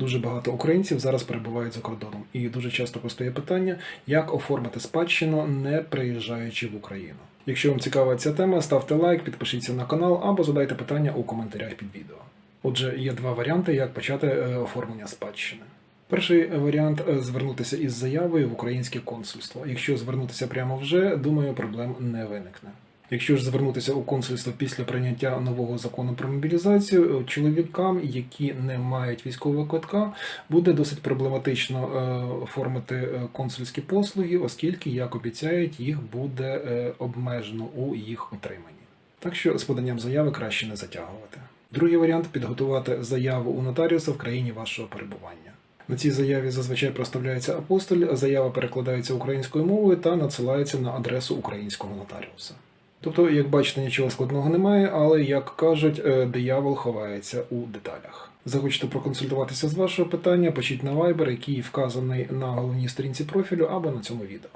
Дуже багато українців зараз перебувають за кордоном, і дуже часто постає питання, як оформити спадщину, не приїжджаючи в Україну. Якщо вам цікава ця тема, ставте лайк, підпишіться на канал або задайте питання у коментарях під відео. Отже, є два варіанти, як почати е, оформлення спадщини. Перший варіант е, звернутися із заявою в українське консульство. Якщо звернутися прямо вже, думаю, проблем не виникне. Якщо ж звернутися у консульство після прийняття нового закону про мобілізацію, е, чоловікам, які не мають військового квитка, буде досить проблематично е, оформити е, консульські послуги, оскільки, як обіцяють, їх буде обмежено у їх отриманні. Так що з поданням заяви краще не затягувати. Другий варіант підготувати заяву у нотаріуса в країні вашого перебування. На цій заяві зазвичай проставляється апостоль, заява перекладається українською мовою та надсилається на адресу українського нотаріуса. Тобто, як бачите, нічого складного немає, але як кажуть, е, диявол ховається у деталях. Захочете проконсультуватися з вашого питання, пишіть на Viber, який вказаний на головній сторінці профілю або на цьому відео.